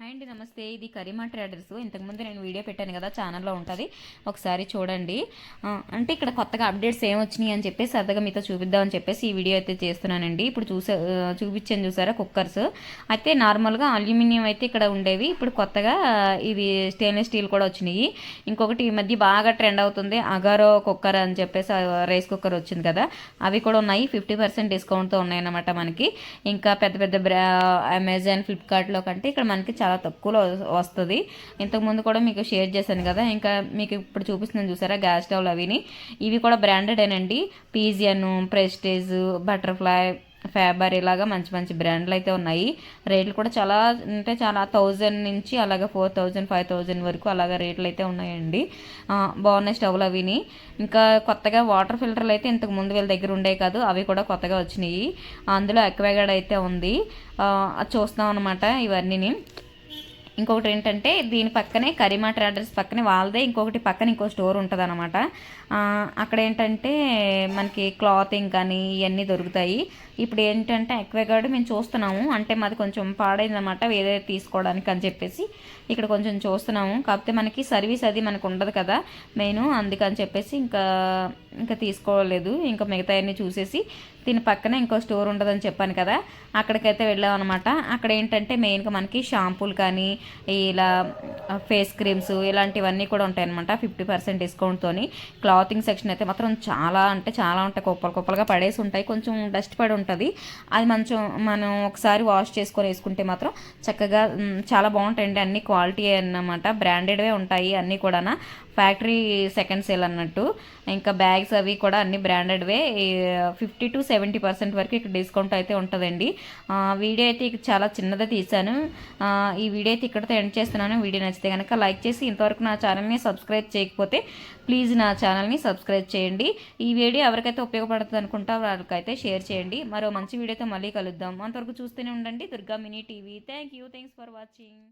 Hi అండి నమస్తే. ఇది కరీమా ట్రేడర్స్ ఇంతకుముందు నేను వీడియో పెట్టాను కదా ఛానల్లో ఉంటుంది. ఒకసారి చూడండి. అంటే ఇక్కడ కొత్తగా అప్డేట్స్ ఏం వచ్చినాయి అని చెప్పేసి సరదాగా మీతో చూపిద్దామని చెప్పేసి ఈ వీడియో అయితే చేస్తున్నానండి. ఇప్పుడు చూసా చూపించాను చూసారా కుక్కర్స్. అయితే నార్మల్గా అల్యూమినియం అయితే ఇక్కడ ఉండేవి. ఇప్పుడు కొత్తగా ఇవి స్టెయిన్లెస్ స్టీల్ కూడా వచ్చినాయి. ఇంకొకటి ఈ మధ్య బాగా ట్రెండ్ అవుతుంది అగారో కుక్కర్ అని చెప్పేసి రైస్ కుక్కర్ వచ్చింది కదా. అవి కూడా ఉన్నాయి. ఫిఫ్టీ పర్సెంట్ డిస్కౌంట్తో ఉన్నాయన్నమాట మనకి. ఇంకా పెద్ద పెద్ద బ్రా అమెజాన్ ఫ్లిప్కార్ట్లో కంటే ఇక్కడ మనకి చాలా తక్కువలో వస్తుంది. ఇంతకుముందు కూడా మీకు షేర్ చేశాను కదా ఇంకా మీకు ఇప్పుడు చూపిస్తున్నాను చూసారా గ్యాస్ స్టవ్లు అవిని ఇవి కూడా బ్రాండెడేనండి పీజియన్ ప్రెస్టేజ్ బటర్ఫ్లై ఫ్యాబర్ ఇలాగా మంచి మంచి బ్రాండ్లు అయితే ఉన్నాయి. రేట్లు కూడా చాలా అంటే చాలా థౌజండ్ నుంచి అలాగే ఫోర్ థౌజండ్ ఫైవ్ థౌజండ్ వరకు అలాగే రేట్లు అయితే ఉన్నాయండి. బాగున్నాయి స్టవ్లు అవిని ఇంకా కొత్తగా వాటర్ ఫిల్టర్లు అయితే ఇంతకు ముందు వీళ్ళ దగ్గర ఉండేవి కాదు అవి కూడా కొత్తగా వచ్చినాయి. అందులో ఎక్వేగాడ్ అయితే ఉంది. అది చూస్తాం అనమాట ఇవన్నీని. ఇంకొకటి ఏంటంటే దీని పక్కనే కరీమాటర్ అడ్రస్ పక్కనే వాళ్ళదే ఇంకొకటి పక్కన ఇంకో స్టోర్ ఉంటుంది అనమాట అక్కడ ఏంటంటే మనకి క్లాతింగ్ కానీ ఇవన్నీ దొరుకుతాయి. ఇప్పుడు ఏంటంటే ఎక్వేగార్డ్ మేము చూస్తున్నాము. అంటే మాది కొంచెం పాడైందన్నమాట వేరే తీసుకోవడానికి అని చెప్పేసి. ఇక్కడ కొంచెం చూస్తున్నాము. కాకపోతే మనకి సర్వీస్ అది మనకు ఉండదు కదా. మెయిన్ అందుకని చెప్పేసి ఇంకా ఇంకా తీసుకోలేదు. ఇంకా మిగతా అన్నీ చూసేసి దీని పక్కన ఇంకో స్టోర్ ఉంటుందని చెప్పాను కదా అక్కడికైతే వెళ్ళాం అనమాట అక్కడ ఏంటంటే మెయిన్గా మనకి షాంపూలు కానీ ఇలా ఫేస్ క్రీమ్స్ ఇలాంటివన్నీ కూడా ఉంటాయి అనమాట ఫిఫ్టీ పర్సెంట్ డిస్కౌంట్తోని క్లాతింగ్ సెక్షన్ అయితే మాత్రం చాలా అంటే చాలా ఉంటాయి కుప్పలు కుప్పలుగా పడేసి ఉంటాయి కొంచెం డస్ట్ పడి ఉంటుంది. అది మంచం మనం ఒకసారి వాష్ చేసుకొని వేసుకుంటే మాత్రం చక్కగా చాలా బాగుంటాయండి అన్ని క్వాలిటీ అన్నమాట బ్రాండెడ్వే ఉంటాయి అన్నీ కూడా ఫ్యాక్టరీ సెకండ్ సేల్ అన్నట్టు. ఇంకా బ్యాగ్స్ అవి కూడా అన్ని బ్రాండెడ్వే ఫిఫ్టీ టు సెవెంటీ పర్సెంట్ వరకు ఇక్కడ డిస్కౌంట్ అయితే ఉంటుందండి. వీడియో అయితే ఇక చాలా చిన్నదే తీశాను. ఈ వీడియో అయితే ఇక్కడితో ఎండ్ చేస్తున్నాను. వీడియో నచ్చితే కనుక లైక్ చేసి ఇంతవరకు నా ఛానల్ని సబ్స్క్రైబ్ చేయకపోతే ప్లీజ్ నా ఛానల్ని సబ్స్క్రైబ్ చేయండి. ఈ వీడియో ఎవరికైతే ఉపయోగపడుతుంది అనుకుంటా వాళ్ళకైతే షేర్ చేయండి. మరో మంచి వీడియోతో మళ్ళీ కలుద్దాం. అంతవరకు చూస్తూనే ఉండండి. Durga mini TV. Thank you thanks for watching.